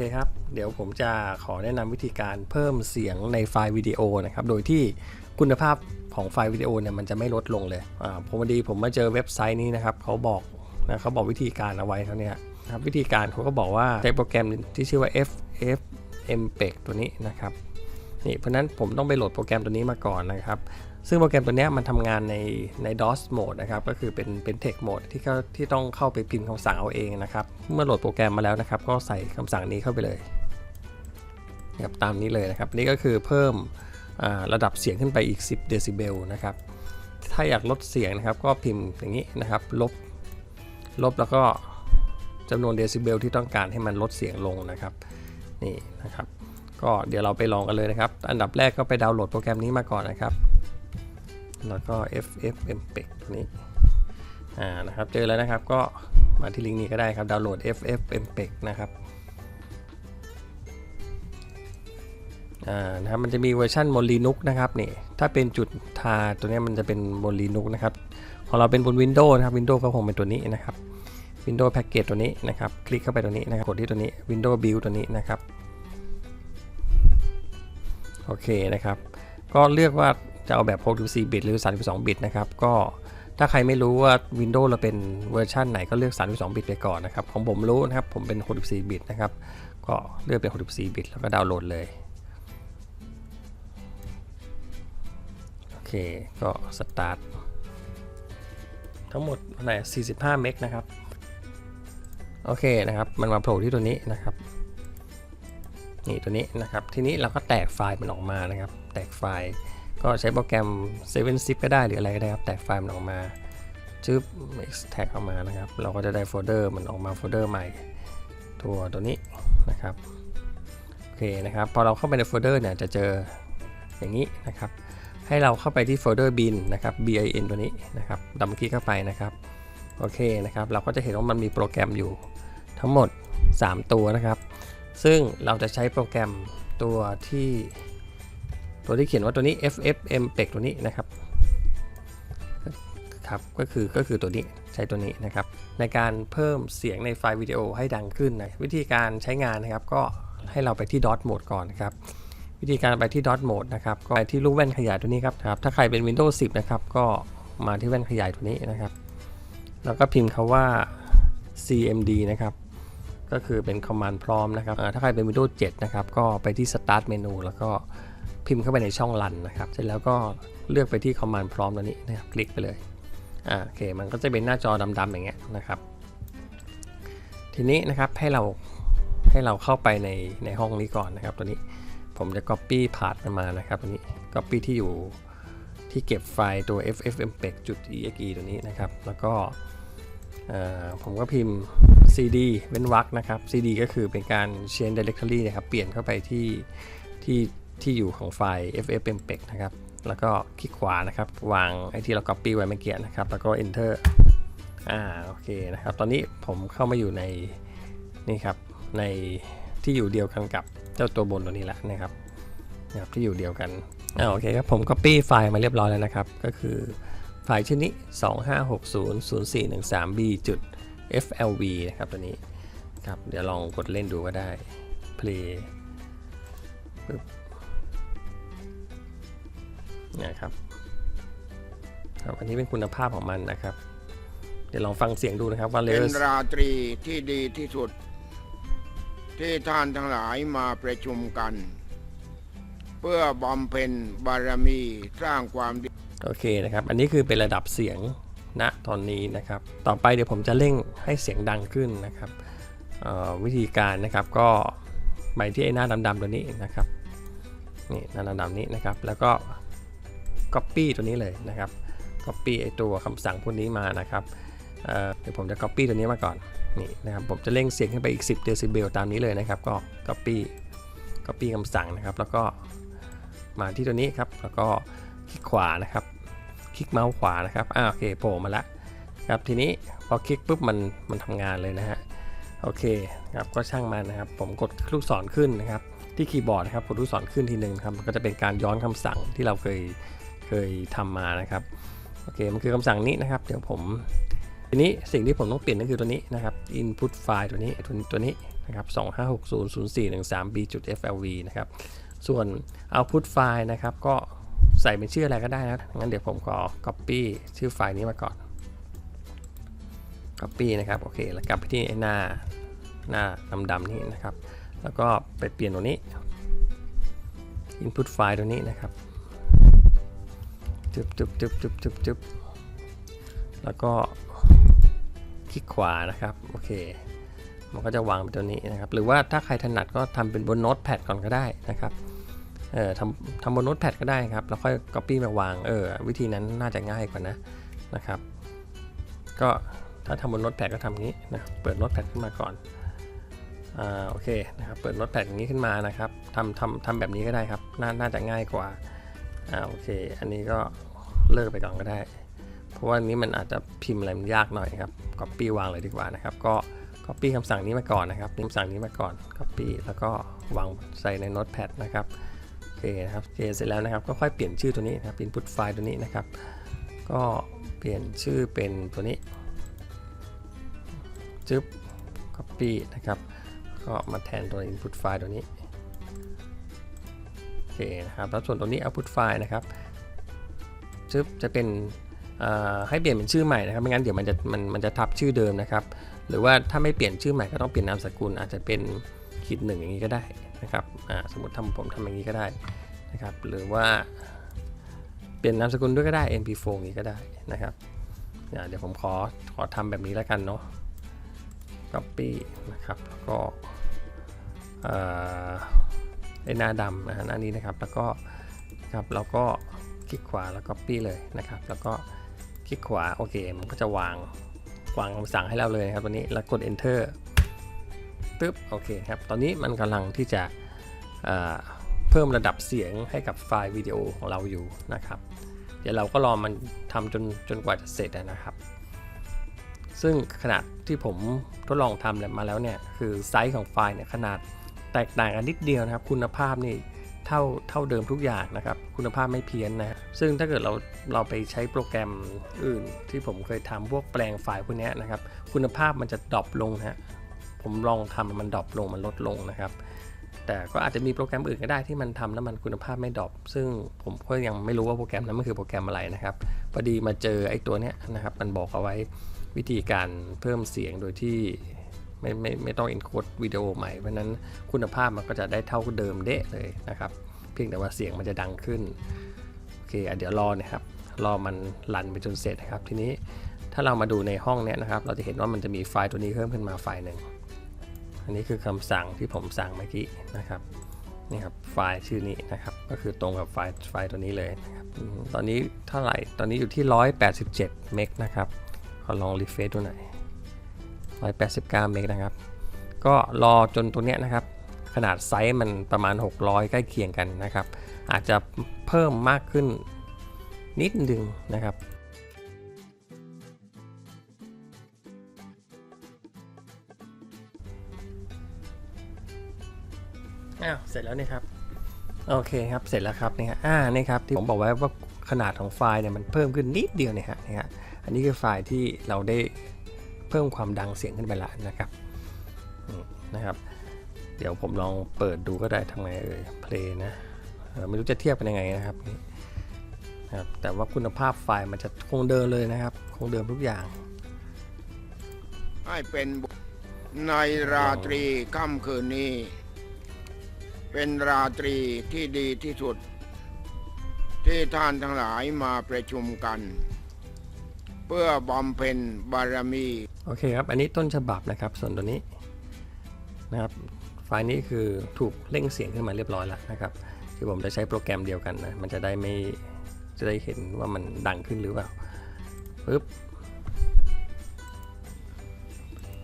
เคครับเดี๋ยวผมจะขอแนะนำวิธีการเพิ่มเสียงในไฟล์วิดีโอนะครับ โดยที่คุณภาพของไฟล์วิดีโอเนี่ยมันจะไม่ลดลงเลยอ่าผมพอดีผมมาเจอเว็บไซต์นี้นะครับเขาบอกนะเขาบอกวิธีการเอาไว้เท่านี้นะครับวิธีการเขาก็บอกว่าใช้โปรแกรมที่ชื่อว่า FF MPEG ตัวนี้นะครับนี่เพราะนั้นผมต้องไปโหลดโปรแกรมตัวนี้มาก่อนนะครับ ซึ่งโปรแกรมตัวนี้มันทำงานในใน DOS mode นะครับ ก็คือเป็นเป็น text mode ที่เขาที่ต้องเข้าไปพิมพ์คำสั่งเอาเองนะครับ เมื่อโหลดโปรแกรมมาแล้วนะครับ ก็ใส่คำสั่งนี้เข้าไปเลยนะครับตามนี้เลยนะครับ นี่ก็คือเพิ่มอ่าระดับเสียงขึ้นไปอีก 10 เดซิเบลนะครับ ถ้าอยากลดเสียงนะครับ ก็พิมพ์อย่างนี้นะครับ ลบ ลบแล้วก็จำนวนเดซิเบลที่ต้องการให้มันลดเสียงลงนะครับ นี่นะครับ ก็เดี๋ยวเราไปลองกันเลยนะครับ อันดับแรกก็ไปดาวน์โหลดโปรแกรมนี้มาก่อนนะครับ แล้วก็ ff mpeg ตัวนี้อ่านะครับเจอแล้วนะครับก็มาที่ลิงก์นี้ก็ได้ครับดาวน์โหลด ff mpeg นะครับอ่านะครับมันจะมีเวอร์ชันบน Linux นะครับนี่ถ้าเป็นจุดทาตัวนี้มันจะเป็นบน Linux นะครับของเราเป็นบน Windows นะครับ Windows ก็คงเป็นตัวนี้นะครับ Windows Package ตัวนี้นะครับคลิกเข้าไปตัวนี้นะครับกดที่ตัวนี้ Windows Build ตัวนี้นะครับโอเคนะครับ ก็เลือกว่า จะเอาแบบ 64 บิต หรือ 32 บิตนะครับ ก็ถ้าใครไม่รู้ว่า Windows เราเป็นเวอร์ชันไหนก็เลือก 32 บิตไปก่อนนะครับ ของผมรู้นะครับ ผมเป็น 64 บิตนะครับ ก็เลือกเป็น 64 บิต แล้วก็ดาวน์โหลดเลย โอเค ก็สตาร์ท ทั้งหมดอะไร45 เมกนะครับ โอเคนะครับ มันมาโผล่ที่ตัวนี้นะครับนี่ตัวนี้นะครับ ทีนี้เราก็แตกไฟล์มันออกมานะครับ แตกไฟล์ ก็ใช้โปรแกรม 7 zip ก็ได้หรืออะไรก็ได้ครับ แตกไฟล์มันออกมาจึ๊บ extract ออกมานะครับ เราก็จะได้โฟลเดอร์มันออกมาโฟลเดอร์ใหม่ ตัวตัวนี้นะครับ โอเคนะครับ พอเราเข้าไปในโฟลเดอร์เนี่ยจะเจออย่างนี้นะครับ ให้เราเข้าไปที่โฟลเดอร์ bin นะครับ bin ตัวนี้นะครับดับเบิลคลิกเข้าไปนะครับ โอเคนะครับ เราก็จะเห็นว่ามันมีโปรแกรมอยู่ทั้งหมด 3 ตัวนะครับ ซึ่งเราจะใช้โปรแกรมตัวที่ ตัวที่เขียนว่าตัวนี้ ffmpeg ตัวนี้นะครับครับก็คือก็คือตัวนี้ใช้ตัวนี้นะครับ ในการเพิ่มเสียงในไฟล์วิดีโอให้ดังขึ้นนะวิธีการใช้งานนะครับ ก็ให้เราไปที่ dot mode ก่อนนครับ วิธีการไปที่ dot mode นะครับก็ไปที่ลูกแว่นขยายตัวนี้ครับครับ ถ้าใครเป็น Windows 10 นะครับ ก็มาที่แว่นขยายตัวนี้นะครับ แล้วก็พิมพ์คาว่า cmd นะครับ ก็คือเป็น command พร้อมนะครับถ้าใครเป็น Windows 7 นะครับ ก็ไปที่ start menu แล้วก็ พิมพ์เข้าไปในช่องรันนะครับ เสร็จแล้วก็เลือกไปที่ command พร้อมตัวนี้นะครับ คลิกไปเลยอ่าโอเค มันก็จะเป็นหน้าจอดำๆอย่างเงี้ยนะครับ ทีนี้นะครับให้เราให้เราเข้าไปในในห้องนี้ก่อนนะครับ ตัวนี้ผมจะ copy ผ่านมันมานะครับตัวนี้ copy ที่อยู่ที่เก็บไฟล์ตัว ffmpeg.exe ตัวนี้นะครับ แล้วก็อ่อผมก็พิมพ์ cd เว้นวรรคนะครับ cd ก็คือเป็นการ change directory นะครับ เปลี่ยนเข้าไปที่ที่ ที่อยู่ของไฟล์ ffmpeg นะครับ แล้วก็คลิกขวานะครับ วางไอ้ที่เรา copy ไว้เมื่อกี้นะครับ แล้วก็ enter อ่าโอเคนะครับ ตอนนี้ผมเข้ามาอยู่ในนี่ครับ ในที่อยู่เดียวกันกับเจ้าตัวบนตัวนี้แล้วนะครับนะครับที่อยู่เดียวกันอ่าโอเคครับ ผม copy ไฟล์มาเรียบร้อยแล้วนะครับ ก็คือไฟล์ชื่อนี้ 25600413b จุด flv นะครับตัวนี้ครับ เดี๋ยวลองกดเล่นดูก็ได้ play ปึ๊บ นะครับครับอันนี้เป็นคุณภาพของมันนะครับ เดี๋ยวลองฟังเสียงดูนะครับว่าเลเป็นเวลราตรีที่ดีที่สุด ที่ท่านทั้งหลายมาประชุมกัน เพื่อบำเพ็ญบารมีสร้างความดีโอเคนะครับ อันนี้คือเป็นระดับเสียงณตอนนี้นะครับ ต่อไปเดี๋ยวผมจะเร่งให้เสียงดังขึ้นนะครับเอ่อวิธีการนะครับก็ไปที่ไอ้หน้าดำๆตัวนี้นะครับนี่หน้าดำๆนี้นะครับ แล้วก็ Copy ตัวนี้เลยนะครับ Copy ไอตัวคำสั่งพวกนี้มานะครับเดี๋ยวผมจะ Copy ตัวนี้มาก่อนนี่นะครับผมจะเร่งเสียงขึ้นไปอีก 10 เดซิเบลตามนี้เลยนะครับ ก็ Copy Copy คำสั่งนะครับ แล้วก็มาที่ตัวนี้ครับ แล้วก็คลิกขวานะครับ คลิกเมาส์ขวานะครับอ่าโอเคโผล่มาแล้วครับทีนี้พอคลิกปุ๊บมันมันทำงานเลยนะฮะโอเคครับก็ช่างมันนะครับ ผมกดลูกศรขึ้นนะครับ ที่คีย์บอร์ดนะครับกดลูกศรขึ้นทีหนึ่งครับมันก็จะเป็นการย้อนคำสั่งที่เราเคย เคยทำมานะครับโอเคมันคือคำสั่งนี้นะครับ เดี๋ยวผมทีนี้สิ่งที่ผมต้องเปลี่ยนก็คือตัวนี้นะครับ input file ตัวนี้ตัวตัวนี้นะครับ 25600413b.flv นะครับส่วน output file นะครับ ก็ใส่เป็นชื่ออะไรก็ได้นะงั้นเดี๋ยวผมขอ copy ชื่อไฟล์นี้มาก่อน copy นะครับโอเคแล้วกลับไปที่หน้าหน้าดำๆนี่นะครับ แล้วก็ไปเปลี่ยนตัวนี้ input file ตัวนี้นะครับ จึบจึบจึบจึบจึบจึบแล้วก็คลิกขวานะครับ โอเค มันก็จะวางเป็นตัวนี้นะครับ หรือว่าถ้าใครถนัดก็ทำเป็นบนโน้ตแพดก่อนก็ได้นะครับ เออทำทำบนโน้ตแพดก็ได้ครับ แล้วค่อย Copy มาวาง เออ วิธีนั้นน่าจะง่ายกว่านะ นะครับ ก็ถ้าทำบนโน้ตแพดก็ทำอย่างนี้นะ เปิดโน้ตแพดขึ้นมาก่อน อ่า โอเคนะครับ เปิดโน้ตแพดอย่างนี้ขึ้นมานะครับทำทำทำแบบนี้ก็ได้ครับ น่า น่าจะง่ายกว่า อ่า โอเค อันนี้ก็ เลิกไปก่อนก็ได้ เพราะว่านี้มันอาจจะพิมพ์อะไรมันยากหน่อยครับ Copy วางเลยดีกว่านะครับ ก็ Copy คำสั่งนี้มาก่อนนะครับคำสั่งนี้มาก่อน Copy แล้วก็วางใส่ในโน้ตแพดนะครับโอเคนะครับโอเคเสร็จแล้วนะครับ ก็ค่อยเปลี่ยนชื่อตัวนี้นะครับ input file ตัวนี้นะครับ ก็เปลี่ยนชื่อเป็นตัวนี้จึ๊บ copy นะครับ ก็มาแทนตัว input file ตัวนี้โอเคนะครับ แล้วส่วนตัวนี้ output file นะครับ จึ๊บจะเป็นให้เปลี่ยนเป็นชื่อใหม่นะครับไม่งั้นเดี๋ยวมันจะมันมันจะทับชื่อเดิมนะครับ หรือว่าถ้าไม่เปลี่ยนชื่อใหม่ก็ต้องเปลี่ยนนามสกุลอาจจะเป็นขีดหนึ่งอย่างนี้ก็ได้นะครับสมมติทำผมทำอย่างนี้ก็ได้นะครับ หรือว่าเปลี่ยนนามสกุลด้วยก็ได้ mp4 อย่างนี้ก็ได้นะครับเดี๋ยวผมขอขอทำแบบนี้แล้วกันเนาะ copy นะครับแล้วก็เอ่อไอหน้าดำนะฮะหน้านี้นะครับ แล้วก็ครับเราก็ คลิกขวาแล้ว copy เลยนะครับ แล้วก็คลิกขวาโอเค มันก็จะวางวางคำสั่งให้เราเลยครับตัวนี้แล้วกด enter ปึ๊บโอเคครับตอนนี้มันกำลังที่จะเอ่อเพิ่มระดับเสียงให้กับไฟล์วิดีโอของเราอยู่นะครับ เดี๋ยวเราก็รอมันทำจนจนกว่าจะเสร็จนะครับ ซึ่งขนาดที่ผมทดลองทำมาแล้วเนี่ยคือไซส์ของไฟล์เนี่ยขนาดแตกต่างกันนิดเดียวนะครับ คุณภาพนี่ เท่าเท่าเดิมทุกอย่างนะครับ คุณภาพไม่เพี้ยนนะซึ่งถ้าเกิดเราเราไปใช้โปรแกรมอื่น ที่ผมเคยทำพวกแปลงไฟล์พวกนี้นะครับ คุณภาพมันจะดรอปลงนะฮะผมลองทำมันดรอปลงมันลดลงนะครับ แต่ก็อาจจะมีโปรแกรมอื่นก็ได้ที่มันทำแล้วมันคุณภาพไม่ดรอปซึ่งผมก็ยังไม่รู้ว่าโปรแกรมนั้นมันคือโปรแกรมอะไรนะครับพอดีมาเจอไอ้ตัวเนี้ยนะครับมันบอกเอาไว้วิธีการเพิ่มเสียงโดยที่ ไม่ไม่ไม่ต้อง encode วิดีโอใหม่ เพราะนั้นคุณภาพมันก็จะได้เท่าเดิมเดะเลยนะครับ เพียงแต่ว่าเสียงมันจะดังขึ้น โอเคอเดี๋ยวรอนะครับ รอมันรันไปจนเสร็จนะครับ ทีนี้ถ้าเรามาดูในห้องเนี้ยนะครับ เราจะเห็นว่ามันจะมีไฟล์ตัวนี้เพิ่มขึ้นมาไฟล์หนึ่ง อันนี้คือคำสั่งที่ผมสั่งเมื่อกี้นะครับนี่ครับไฟล์ชื่อนี้นะครับ ก็คือตรงกับไฟล์ไฟล์ตัวนี้เลยนะครับ ตอนนี้เท่าไหร่ ตอนนี้อยู่ที่ 187 เมกนะครับ ขอลองรีเฟซดูหน่อย 189 เมกนะครับ ก็รอจนตัวเนี้ยนะครับ ขนาดไซส์มันประมาณ 600 ใกล้เคียงกันนะครับ อาจจะเพิ่มมากขึ้นนิดนึงนะครับอ้าวเสร็จแล้วนี่ครับ โอเคครับ เสร็จแล้วครับเนี่ยอ่านี่ครับที่ผมบอกไว้ว่าขนาดของไฟล์เนี่ยมันเพิ่มขึ้นนิดเดียวเนี่ยฮะนี่ฮะ อันนี้คือไฟล์ที่เราได้ เพิ่มความดังเสียงขึ้นไปล้วนะครับนะครับ เดี๋ยวผมลองเปิดดูก็ได้ทำไงเอ่ย play นะไม่รู้จะเทียบเป็นยังไงนะครับนี่นะครับแต่ว่าคุณภาพไฟล์มันจะคงเดิมเลยนะครับ คงเดิมทุกอย่าง ให้เป็นในราตรีค่ำคืนนี้ เป็นราตรีที่ดีที่สุด ที่ท่านทั้งหลายมาประชุมกัน เพื่อบำเพ็ญบารมี โอเคครับ อันนี้ต้นฉบับนะครับ ส่วนตัวนี้นะครับ ไฟล์นี้คือถูกเร่งเสียงขึ้นมาเรียบร้อยแล้วนะครับที่ผมจะใช้โปรแกรมเดียวกันนะ มันจะได้ไม่จะได้เห็นว่ามันดังขึ้นหรือเปล่าปึ๊บ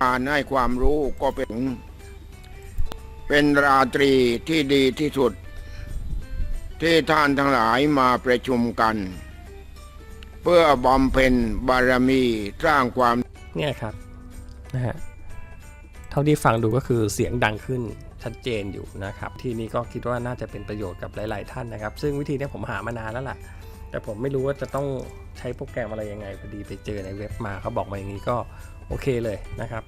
การให้ความรู้ก็เป็น เป็นราตรีที่ดีที่สุด ที่ท่านทั้งหลายมาประชุมกันเพื่อบำเพ็ญบารมีสร้างความเนี่ยครับนะฮะเท่าที่ฟังดูก็คือเสียงดังขึ้นชัดเจนอยู่นะครับ ที่นี้ก็คิดว่าน่าจะเป็นประโยชน์กับหลาย ๆ ท่านนะครับ ซึ่งวิธีนี้ผมหามานานแล้วล่ะ แต่ผมไม่รู้ว่าจะต้องใช้โปรแกรมอะไรยังไงพอดีไปเจอในเว็บมาเขาบอกมาอย่างนี้ก็โอเคเลยนะครับ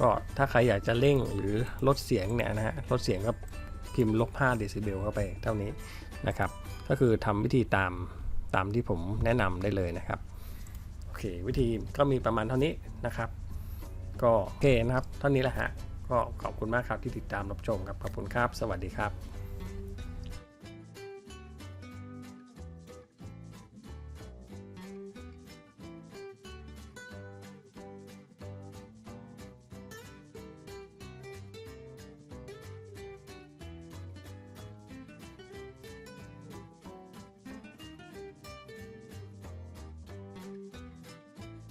ก็ถ้าใครอยากจะเร่งหรือลดเสียงเนี่ยนะฮะลดเสียงก็พิมพ์ลบ5เดซิเบลเข้าไปเท่านี้นะครับ ก็คือทำวิธีตาม ตามที่ผมแนะนำได้เลยนะครับ โอเค วิธีก็มีประมาณเท่านี้นะครับ ก็โอเคนะครับ เท่านี้แหละฮะก็ขอบคุณมากครับที่ติดตามรับชมครับขอบคุณครับ สวัสดีครับ